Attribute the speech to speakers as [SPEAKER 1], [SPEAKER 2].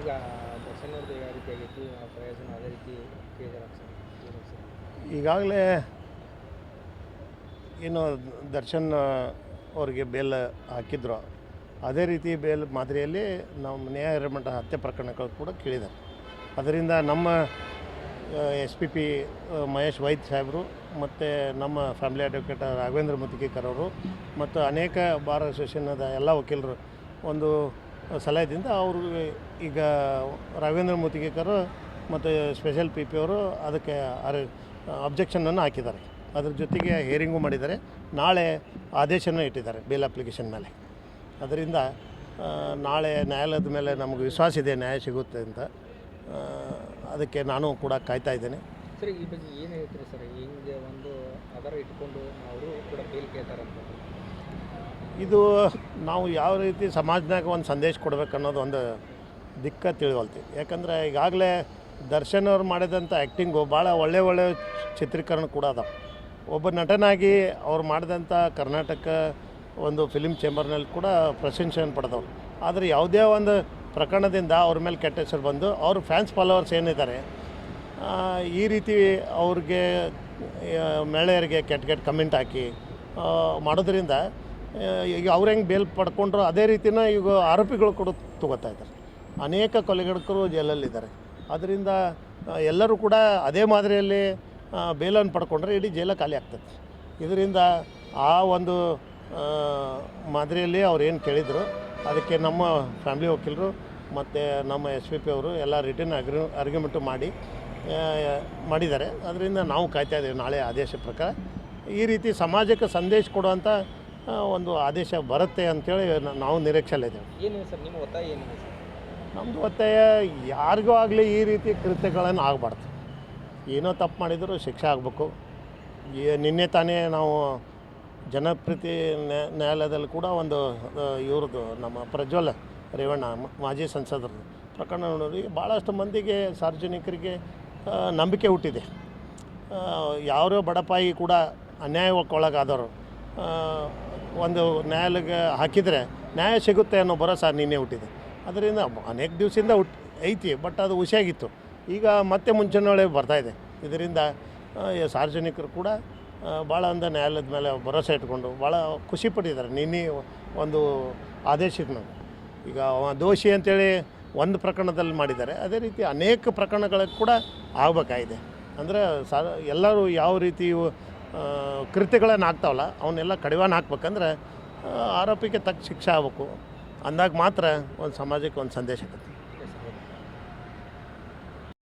[SPEAKER 1] ಈಗ ದರ್ಶನವ್ರದ್ದು ಯಾವ ರೀತಿ ಆಗೈತಿ ಪ್ರಯೋಜನ ಅದೇ ರೀತಿ
[SPEAKER 2] ಈಗಾಗಲೇ ಏನು ದರ್ಶನ್ ಅವ್ರಿಗೆ ಬೇಲ್ ಹಾಕಿದ್ರು. ಅದೇ ರೀತಿ ಬೇಲ್ ಮಾದರಿಯಲ್ಲಿ ನಮ್ಮ ನ್ಯಾಯ ಮಟ್ಟ ಹತ್ಯೆ ಪ್ರಕರಣಗಳು ಕೂಡ ಕೇಳಿದ್ದಾರೆ ಅದರಿಂದ ನಮ್ಮ S P P Mahesh Vaid ಸಾಹೇಬರು ಮತ್ತು ನಮ್ಮ ಫ್ಯಾಮಿಲಿ ಅಡ್ವೊಕೇಟ್ ರಾಘವೇಂದ್ರ ಮುತ್ತಿಗೆಕರ್ ಅವರು ಮತ್ತು ಅನೇಕ ಬಾರ್ ಅಸೋಸಿಯೇಷನ್ನದ ಎಲ್ಲ ವಕೀಲರು ಒಂದು ಸಲಹೆದಿಂದ ಅವರು ಈಗ ರಾಘವೇಂದ್ರ ಮುತ್ತಿಗೆಕರ್ ಮತ್ತು ಸ್ಪೆಷಲ್ ಪಿ ಪಿ ಅವರು ಅದಕ್ಕೆ ಅರೆ ಅಬ್ಜೆಕ್ಷನನ್ನು ಹಾಕಿದ್ದಾರೆ. ಅದ್ರ ಜೊತೆಗೆ ಹೇರಿಂಗು ಮಾಡಿದ್ದಾರೆ. ನಾಳೆ ಆದೇಶನೂ ಇಟ್ಟಿದ್ದಾರೆ ಬೇಲ್ ಅಪ್ಲಿಕೇಶನ್ ಮೇಲೆ. ಅದರಿಂದ ನಾಳೆ ನ್ಯಾಯಾಲಯದ ಮೇಲೆ ನಮಗೆ ವಿಶ್ವಾಸ ಇದೆ, ನ್ಯಾಯ ಸಿಗುತ್ತೆ ಅಂತ ಅದಕ್ಕೆ ನಾನು ಕೂಡ ಕಾಯ್ತಾ ಇದ್ದೇನೆ.
[SPEAKER 1] ಸರ್, ಈ ಬಗ್ಗೆ ಏನು ಹೇಳ್ತೀರಿ ಸರ್? ಹಿಂಗೆ ಒಂದು ಆಧಾರ ಇಟ್ಕೊಂಡು ಅವರು ಕೂಡ ಬೇಲ್ ಕೇಳ್ತಾರಂತ.
[SPEAKER 2] ಇದು ನಾವು ಯಾವ ರೀತಿ ಸಮಾಜನಾಗ ಒಂದು ಸಂದೇಶ ಕೊಡ್ಬೇಕು ಅನ್ನೋದು ಒಂದು ದಿಕ್ಕ ತಿಳಿವಲ್ತಿ ಯಾಕಂದರೆ ಈಗಾಗಲೇ ದರ್ಶನ್ ಅವ್ರು ಮಾಡಿದಂಥ ಆ್ಯಕ್ಟಿಂಗು ಭಾಳ ಒಳ್ಳೆ ಒಳ್ಳೆ ಚಿತ್ರೀಕರಣ ಕೂಡ ಅದಾವೆ. ಒಬ್ಬ ನಟನಾಗಿ ಅವ್ರು ಮಾಡಿದಂಥ ಕರ್ನಾಟಕ ಒಂದು ಫಿಲಿಮ್ ಚೇಂಬರ್ನಲ್ಲಿ ಕೂಡ ಪ್ರಶಂಸೆಯನ್ನು ಪಡೆದವ್ರು. ಆದರೆ ಯಾವುದೇ ಒಂದು ಪ್ರಕರಣದಿಂದ ಅವ್ರ ಮೇಲೆ ಕೆಟ್ಟ ಹೆಸರು ಬಂದು ಅವ್ರ ಫ್ಯಾನ್ಸ್ ಫಾಲೋವರ್ಸ್ ಏನಿದ್ದಾರೆ ಈ ರೀತಿ ಅವ್ರಿಗೆ ಮಹಿಳೆಯರಿಗೆ ಕೆಟ್ಟ ಕೆಟ್ಟ ಕಮೆಂಟ್ ಹಾಕಿ ಮಾಡೋದ್ರಿಂದ ಈಗ ಅವ್ರು ಹೆಂಗೆ ಬೇಲ್ ಪಡ್ಕೊಂಡ್ರು ಅದೇ ರೀತಿನ ಈಗ ಆರೋಪಿಗಳು ಕೂಡ ತಗೋತಾ ಇದ್ದಾರೆ. ಅನೇಕ ಕೊಲೆಗಡಕರು ಜೈಲಲ್ಲಿದ್ದಾರೆ. ಅದರಿಂದ ಎಲ್ಲರೂ ಕೂಡ ಅದೇ ಮಾದರಿಯಲ್ಲಿ ಬೇಲನ್ನು ಪಡ್ಕೊಂಡ್ರೆ ಇಡೀ ಜೈಲ ಖಾಲಿ ಆಗ್ತದೆ ಇದರಿಂದ ಆ ಒಂದು ಮಾದರಿಯಲ್ಲಿ ಅವ್ರು ಏನು ಕೇಳಿದರು, ಅದಕ್ಕೆ ನಮ್ಮ ಫ್ಯಾಮಿಲಿ ವಕೀಲರು ಮತ್ತು ನಮ್ಮ ಎಸ್ ವಿ ಪಿ ಅವರು ಎಲ್ಲ ರಿಟರ್ನ್ ಅಗ್ರಿ, ಅರ್ಗ್ಯುಮೆಂಟು ಮಾಡಿ ಮಾಡಿದ್ದಾರೆ. ಅದರಿಂದ ನಾವು ಕಾಯ್ತಾ ಇದ್ದೀವಿ ನಾಳೆ ಆದೇಶ ಪ್ರಕಾರ. ಈ ರೀತಿ ಸಮಾಜಕ್ಕೆ ಸಂದೇಶ ಕೊಡುವಂಥ ಒಂದು ಆದೇಶ ಬರುತ್ತೆ ಅಂತೇಳಿ ನಾವು ನಿರೀಕ್ಷೆಯಲ್ಲಿದ್ದೇವೆ
[SPEAKER 1] ಏನಿದೆ ಸರ್ ನಿಮ್ಮ ಒತ್ತಾಯ ಏನಿದೆ ಸರ್?
[SPEAKER 2] ನಮ್ಮದು ಒತ್ತಾಯ ಯಾರಿಗೂ ಆಗಲಿ ಈ ರೀತಿ ಕೃತ್ಯಗಳನ್ನು ಆಗಬಾರ್ದು. ಏನೋ ತಪ್ಪು ಮಾಡಿದರೂ ಶಿಕ್ಷೆ ಆಗಬೇಕು. ನಿನ್ನೆ ತಾನೇ ನಾವು ಜನಪ್ರತಿ ನ್ಯಾ- ನ್ಯಾಯಾಲಯದಲ್ಲಿ ಕೂಡ ಒಂದು ಇವ್ರದ್ದು ನಮ್ಮ ಪ್ರಜ್ವಲ್ ರೇವಣ್ಣ ಮಾಜಿ ಸಂಸದರು ಪ್ರಕರಣ ನೋಡಿ ಭಾಳಷ್ಟು ಮಂದಿಗೆ ಸಾರ್ವಜನಿಕರಿಗೆ ನಂಬಿಕೆ ಹುಟ್ಟಿದೆ. ಯಾರೋ ಬಡಪಾಯಿ ಕೂಡ ಅನ್ಯಾಯಕ್ಕೊಳಗಾದವರು ಒಂದು ನ್ಯಾಯಾಲಯಕ್ಕೆ ಹಾಕಿದರೆ ನ್ಯಾಯ ಸಿಗುತ್ತೆ ಅನ್ನೋ ಭರೋಸೆ ನಿನ್ನೆ ಹುಟ್ಟಿದೆ. ಅದರಿಂದ ಅನೇಕ ದಿವಸದಿಂದ ಹುಟ್ ಐತಿ, ಬಟ್ ಅದು ಹುಷಿಯಾಗಿತ್ತು ಈಗ ಮತ್ತೆ ಮುಂಚಿನೊಳೆ ಬರ್ತಾಯಿದೆ ಇದರಿಂದ ಸಾರ್ವಜನಿಕರು ಕೂಡ ಭಾಳ ಅಂದ ನ್ಯಾಯಾಲಯದ ಮೇಲೆ ಭರೋಸೆ ಇಟ್ಕೊಂಡು ಭಾಳ ಖುಷಿ ಪಟ್ಟಿದ್ದಾರೆ. ನಿನ್ನೆ ಒಂದು ಆದೇಶಕ್ಕೆ ಈಗ ದೋಷಿ ಅಂತೇಳಿ ಒಂದು ಪ್ರಕರಣದಲ್ಲಿ ಮಾಡಿದ್ದಾರೆ. ಅದೇ ರೀತಿ ಅನೇಕ ಪ್ರಕರಣಗಳಿಗೆ ಕೂಡ ಆಗಬೇಕಾಗಿದೆ. ಅಂದರೆ ಸಾ ಎಲ್ಲರೂ ಯಾವ ರೀತಿ ಕೃತ್ಯಗಳನ್ನು ಆಗ್ತಾವಲ್ಲ, ಅವನ್ನೆಲ್ಲ ಕಡಿವಾಣ ಹಾಕ್ಬೇಕಂದ್ರೆ ಆರೋಪಿಗೆ ತಕ್ಕ ಶಿಕ್ಷೆ ಆಗಬೇಕು. ಅಂದಾಗ ಮಾತ್ರ ಒಂದು ಸಮಾಜಕ್ಕೆ ಒಂದು ಸಂದೇಶ ಆಗುತ್ತೆ